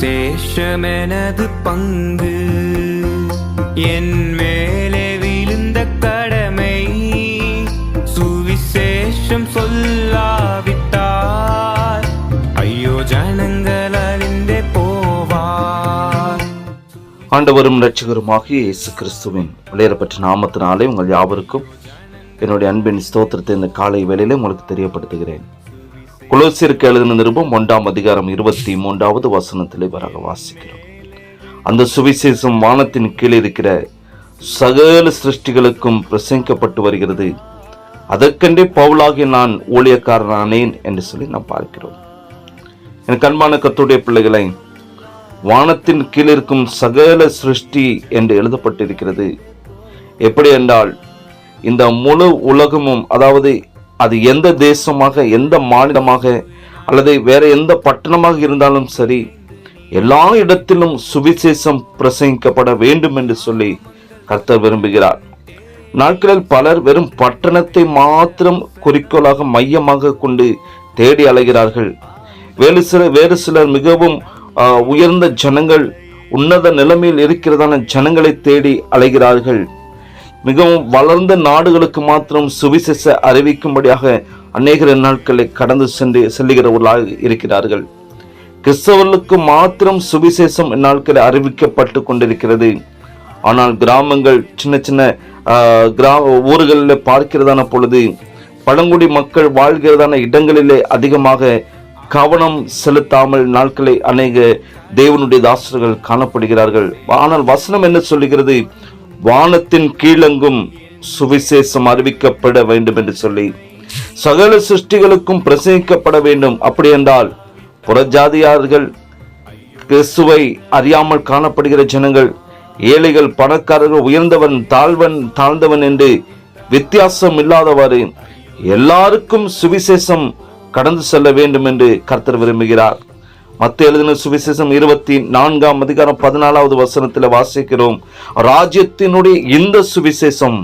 சேஷமெனது பங்கு. என் மேலே விழுந்த கடமை சுவிசேஷம் சொல்லாவிட்டார். ஐயோ ஜனங்கள் அழிந்தே போவார். ஆண்டவரும் இரட்சகருமாகிய இயேசு கிறிஸ்துவின் விளையாடப்பட்ட நாமத்தினாலே உங்கள் யாவருக்கும் என்னுடைய அன்பின் ஸ்தோத்திரத்தை இந்த காலை வேளையிலே உங்களுக்கு தெரியப்படுத்துகிறேன். குலோசியருக்கு எழுதின நிருபம் ஒன்றாம் அதிகாரம் இருபத்தி மூன்றாவது வசனத்தில் வரக வாசிக்கிறோம். அந்த சுவிசேஷம் வானத்தின் கீழே இருக்கிற சகல சிருஷ்டிகளுக்கும் பிரசங்கிக்கப்பட்டு வருகிறது. அதற்கென்றே பவுலாகி நான் ஊழியக்காரனானேன் என்று சொல்லி நாம் பார்க்கிறோம். எனக்கு அன்பான கத்துடைய பிள்ளைகளை வானத்தின் கீழ் இருக்கும் சகல சிருஷ்டி என்று எழுதப்பட்டிருக்கிறது. எப்படி என்றால் இந்த முழு உலகமும் அதாவது அது எந்த தேசமாக எந்த மாநிலமாக அல்லது வேற எந்த பட்டணமாக இருந்தாலும் சரி எல்லா இடத்திலும் சுவிசேஷம் பிரசங்கிக்கப்பட வேண்டும் என்று சொல்லி கர்த்தர் விரும்புகிறார். நாட்களில் பலர் வெறும் பட்டணத்தை மாத்திரம் குறிக்கோளாக மையமாக கொண்டு தேடி அலைகிறார்கள். வேறு சில வேறு சிலர் மிகவும் உயர்ந்த ஜனங்கள் உன்னத நிலைமையில் இருக்கிறதான ஜனங்களை தேடி அலைகிறார்கள். மிகவும் வளர்ந்த நாடுகளுக்கு மாத்திரம் சுவிசேஷ அறிவிக்கும்படியாக அநேகர் நாட்களை கடந்து சென்று செல்லுகிறவர்களாக இருக்கிறார்கள். கிறிஸ்தவர்களுக்கு மாத்திரம் சுவிசேஷம் இந்நாட்களில் அறிவிக்கப்பட்டு கொண்டிருக்கிறது. ஆனால் கிராமங்கள் சின்ன சின்ன கிரா ஊர்களில் பார்க்கிறதான பொழுது பழங்குடி மக்கள் வாழ்கிறதான இடங்களிலே அதிகமாக கவனம் செலுத்தாமல் நாட்களை அநேக தேவனுடைய தாசர்கள் காணப்படுகிறார்கள். ஆனால் வசனம் என்ன சொல்லுகிறது? வானத்தின் கீழெங்கும் சுவிசேஷம் அறிவிக்கப்பட வேண்டும் என்று சொல்லி சகல சிருஷ்டிகளுக்கும் பிரசங்கிக்கப்பட வேண்டும். அப்படி என்றால் புறஜாதியார்கள் கிறிஸ்துவை அறியாமல் காணப்படுகிற ஜனங்கள் ஏழைகள் பணக்காரர்கள் உயர்ந்தவன் தாழ்வன் தாழ்ந்தவன் என்று வித்தியாசம் இல்லாதவாறு எல்லாருக்கும் சுவிசேஷம் கடந்து செல்ல வேண்டும் என்று கர்த்தர் விரும்புகிறார். மத்த எழுதின சுவிசேஷம் இருபத்தி நான்காம் அதிகாரம் பதினாலாவது வசனத்தில் வாசிக்கிறோம். ராஜ்யத்தினுடைய இந்த சுவிசேஷம்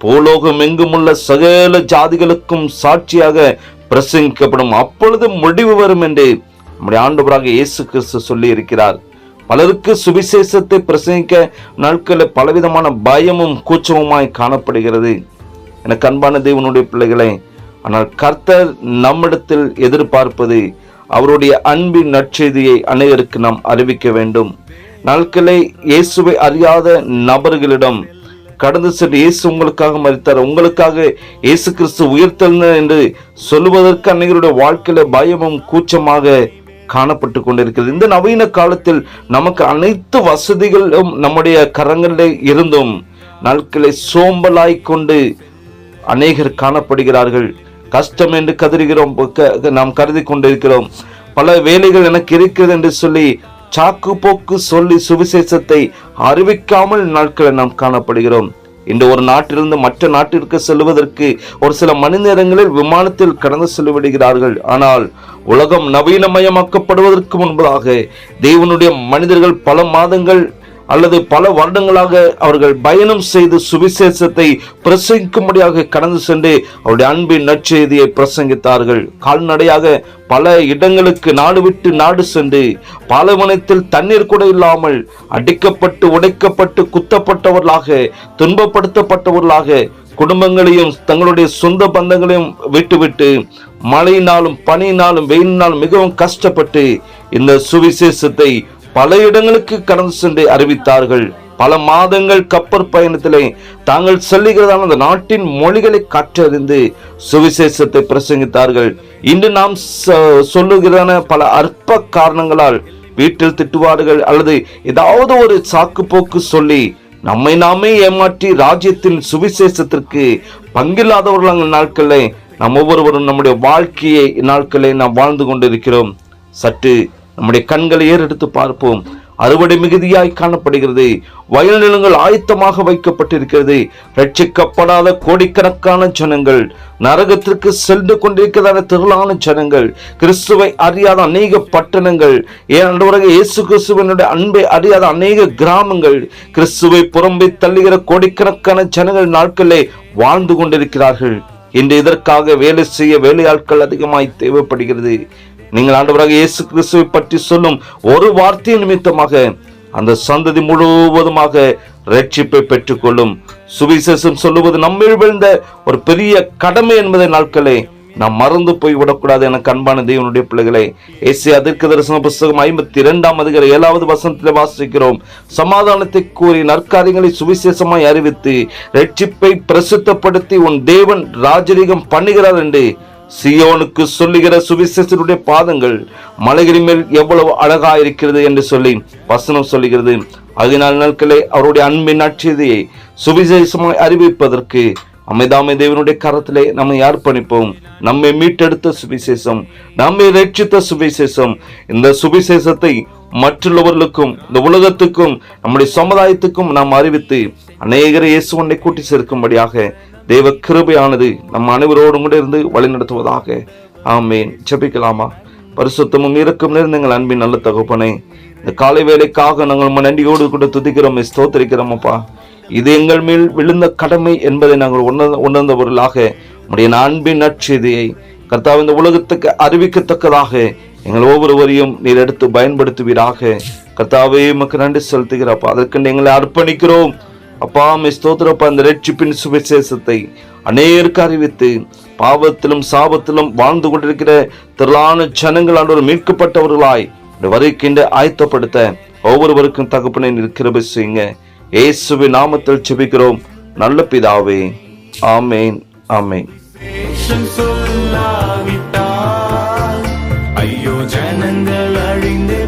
பூலோகம் எங்குமுள்ள சகல ஜாதிகளுக்கும் சாட்சியாக பிரசங்கிக்கப்படும். அப்பொழுது முடிவு வரும் என்று நம்முடைய ஆண்டவராக இயேசு கிறிஸ்து சொல்லி இருக்கிறார் பலருக்கு சுவிசேஷத்தை பிரசங்கிக்க நாட்களில் பலவிதமான பயமும் கூச்சமுமாய் காணப்படுகிறது. எனக்கு அன்பான தேவனுடைய பிள்ளைகளே ஆனால் கர்த்தர் நம்மிடத்தில் எதிர்பார்ப்பது அவருடைய அன்பின் நற்செய்தியை அநேகருக்கு நாம் அறிவிக்க வேண்டும். நாட்களை இயேசுவை அறியாத நபர்களிடம் கடந்து சென்று இயேசு உங்களுக்காக மறித்தார் உங்களுக்காக இயேசு கிறிஸ்து உயிர்த்தெழுந்தார் என்று சொல்லுவதற்கு அன்னைகளுடைய வாழ்க்கையில பயமும் கூச்சமாக காணப்பட்டு கொண்டிருக்கிறது. இந்த நவீன காலத்தில் நமக்கு அனைத்து வசதிகளும் நம்முடைய கரங்களில் இருந்தும் நாட்களை சோம்பலாய் கொண்டு அநேகர் காணப்படுகிறார்கள். கஷ்டம் என்று கதறுகிறோம் க- நாம் கருதி கொண்டிருக்கிறோம். பல வேலைகள் எனக்கு இருக்கிறது என்று சொல்லி சாக்கு போக்கு சொல்லி சுவிசேஷத்தை அறிவிக்காமல் நாட்களை நாம் காணப்படுகிறோம். இன்று ஒரு நாட்டிலிருந்து மற்ற நாட்டிற்கு செல்வதற்கு ஒரு சில மணி நேரங்களில் விமானத்தில் கடந்து செல்லுவிடுகிறார்கள். ஆனால் உலகம் நவீனமயமாக்கப்படுவதற்கு முன்பதாக தேவனுடைய மனிதர்கள் பல மாதங்கள் அல்லது பல வருடங்களாக அவர்கள் பயணம் செய்து சுவிசேஷத்தை பிரசங்கிக்கும்படியாக கடந்து சென்று அவருடைய அன்பின் நற்செய்தியை பிரசங்கித்தார்கள். கால்நடையாக பல இடங்களுக்கு நாடு விட்டு நாடு சென்று பாலைவனத்தில் தண்ணீர் கூட இல்லாமல் அடிக்கப்பட்டு உடைக்கப்பட்டு குத்தப்பட்டவர்களாக துன்பப்படுத்தப்பட்டவர்களாக குடும்பங்களையும் தங்களுடைய சொந்த பந்தங்களையும் விட்டுவிட்டு மழையினாலும் பனியினாலும் வெயிலினாலும் மிகவும் கஷ்டப்பட்டு இந்த சுவிசேஷத்தை பல இடங்களுக்கு கடந்து சென்று அறிவித்தார்கள். பல மாதங்கள் கப்பற் பயணத்திலே தாங்கள் செல்லுகிறதான அந்த நாட்டின் மொழிகளை கற்றறிந்து சுவிசேஷத்தை பிரசங்கித்தார்கள். இன்று நாம் ச- சொல்லுகிறதான பல அற்ப காரணங்களால் வீட்டில் திட்டுவார்கள் அல்லது ஏதாவது ஒரு சாக்கு போக்கு சொல்லி நம்மை நாமே ஏமாற்றி ராஜ்யத்தின் சுவிசேஷத்திற்கு பங்கில்லாதவர்கள் நாட்களே நாம் ஒவ்வொருவரும் நம்முடைய வாழ்க்கையை இந்நாட்களே நாம் வாழ்ந்து கொண்டிருக்கிறோம். சற்று நம்முடைய கண்களை ஏறெடுத்து பார்ப்போம். அறுவடை மிகுதியாய் காணப்படுகிறது. வயல் நிலங்கள் ஆயத்தமாக வைக்கப்பட்டிருக்கிறது. ரட்சிக்கப்படாத கோடிக்கணக்கான ஜனங்கள் நரகத்திற்கு சென்று கொண்டிருக்கிறதான திரளான ஜனங்கள் கிறிஸ்துவை அறியாத அநேக பட்டணங்கள் ஏனென்றவராக இயேசு கிறிஸ்துவனுடைய அன்பை அறியாத அநேக கிராமங்கள் கிறிஸ்துவை புறம்பை தள்ளுகிற கோடிக்கணக்கான ஜனங்கள் நாட்களே வாழ்ந்து கொண்டிருக்கிறார்கள். இன்று இதற்காக வேலை செய்ய வேலையாட்கள் அதிகமாய் தேவைப்படுகிறது. நீங்கள் ஆண்டவராக இயேசு கிறிஸ்துவை பற்றி சொல்லும் ஒரு வார்த்தை நிமித்தமாக அந்த சந்ததி முழுவதுமாக ரட்சிப்பை பெற்றுக்கொள்ளும். சுவிசேஷம் சொல்லுவது நம்மில் விழுந்த ஒரு பெரிய கடமை என்பதை நாட்களே நாம் மறந்து போய் விடக்கூடாது என கண்பான தேவனுடைய பிள்ளைகளே. ஏசி அதற்கு தரிசன புஸ்தகம் ஐம்பத்தி இரண்டாம் அதிகார ஏழாவது வசனத்தில் வாசிக்கிறோம். சமாதானத்தை கூறி நற்காரியங்களை சுவிசேஷமாய் அறிவித்து ரட்சிப்பை பிரசித்தப்படுத்தி உன் தேவன் ராஜரீகம் பண்ணுகிறார் என்று சியோனுக்கு சொல்லுகிற சுவிசேஷனுடைய பாதங்கள் மலைகளின் மேல் எவ்வளவு அழகா இருக்கிறது என்று சொல்லி வசனம் சொல்லுகிறது. அதனால் நாட்களே அவருடைய அன்பின் நற்செய்தியை சுவிசேஷமாய் அறிவிப்பதற்கு அமைதாமை தேவனுடைய கரத்திலே நம்மை அர்ப்பணிப்போம். நம்மை மீட்டெடுத்த சுவிசேஷம் நம்மை ரட்சித்த சுவிசேஷம். இந்த சுவிசேஷத்தை மற்றுள்ளவர்களுக்கும் இந்த உலகத்துக்கும் நம்முடைய சமுதாயத்துக்கும் நாம் அறிவித்து அநேகரை இயேசுவனை கூட்டி சேர்க்கும்படியாக தேவ கிருபையானது நம் அனைவரோடும் கூட இருந்து வழிநடத்துவதாக ஆமேன். செபிக்கலாமா பரிசுத்தமும் இருக்கும் நிறைந்த எங்கள் அன்பின் நல்ல தகப்பனே இந்த காலை வேலைக்காக நாங்கள் நம்ம நன்றியோடு கூட துதிக்கிறோம் ஸ்தோத்திரிக்கிறோமப்பா இது எங்கள் மேல் விழுந்த கடமை என்பதை நாங்கள் உணர்ந்த உணர்ந்தவர்களாக உடைய அன்பின் நற்செய்தியை கர்த்தா இந்த உலகத்துக்கு அறிவிக்கத்தக்கதாக எங்கள் ஒவ்வொருவரையும் நீர் எடுத்து பயன்படுத்துவீராக. கர்த்தாவே உமக்கு நன்றி செலுத்துகிறப்பா அதற்கு எங்களை அர்ப்பணிக்கிறோம். அப்பா ஸ்தோத்திரப்பா அந்த ரட்சிப்பின் சுவிசேஷத்தை அநேருக்கு அறிவித்து பாவத்திலும் சாபத்திலும் வாழ்ந்து கொண்டிருக்கிற திரளான ஜனங்கள் ஆண்டோர் மீட்கப்பட்டவர்களாய் வருகின்ற ஆயத்தப்படுத்த ஒவ்வொருவருக்கும் தகப்பனை நிற்கிறப செய்யுங்க. இயேசுவி நாமத்தில் செபிக்கிறோம் நல்ல பிதாவே ஆமேன் ஆமேன். ஐயோ ஜனங்கள் அழிந்து